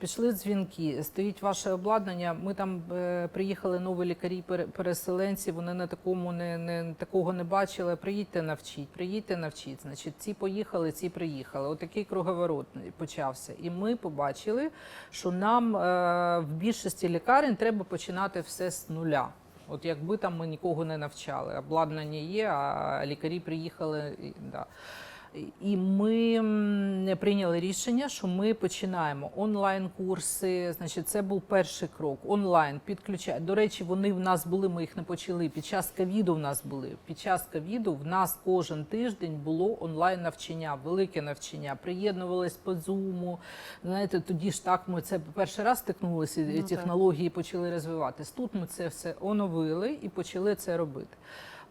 Пішли дзвінки, стоїть ваше обладнання. Ми там е, приїхали нові лікарі-переселенці. Вони на такому не, не такого не бачили. Приїдьте навчіть, приїдьте навчіть. Значить, ці поїхали, ці приїхали. Отакий круговорот почався. І ми побачили, що нам е, в більшості лікарень треба починати все з нуля. От якби там ми нікого не навчали, обладнання є, а лікарі приїхали. Да. І ми прийняли рішення, що ми починаємо онлайн-курси. Значить, це був перший крок. Онлайн підключати. До речі, вони в нас були. Ми їх не почали. Під час ковіду в нас були. Під час ковіду в нас кожен тиждень було онлайн навчання, велике навчання. Приєднувались по зуму. Знаєте, тоді ж так ми це перший раз стикнулися. Ну, так. технології почали розвиватись. Тут ми це все оновили і почали це робити.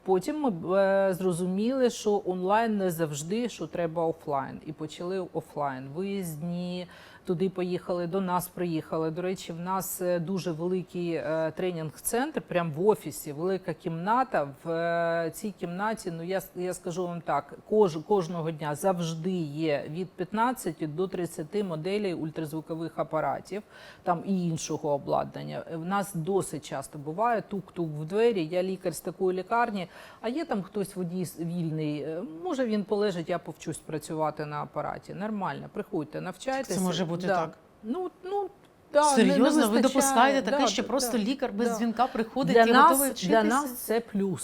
Потім ми е, зрозуміли, що онлайн не завжди, що треба офлайн, і почали офлайн. Виїзні туди поїхали, до нас приїхали. До речі, в нас е, дуже великий е, тренінг-центр, прямо в офісі, велика кімната. В цій кімнаті, ну я, я скажу вам так, кож, кожного дня завжди є від 15 до 30 моделей ультразвукових апаратів, там і іншого обладнання. В нас досить часто буває тук-тук в двері. Я лікар з такої лікарні, а є там хтось водій вільний. е, Може він полежить, я повчусь працювати на апараті. Нормально, приходьте, навчайтеся. Це може бути так? Ну, ну, да, Серйозно, ви допускаєте таке, Да, що да, просто да, лікар без да. дзвінка приходить для і нас, готовий вчитися? Для нас це плюс.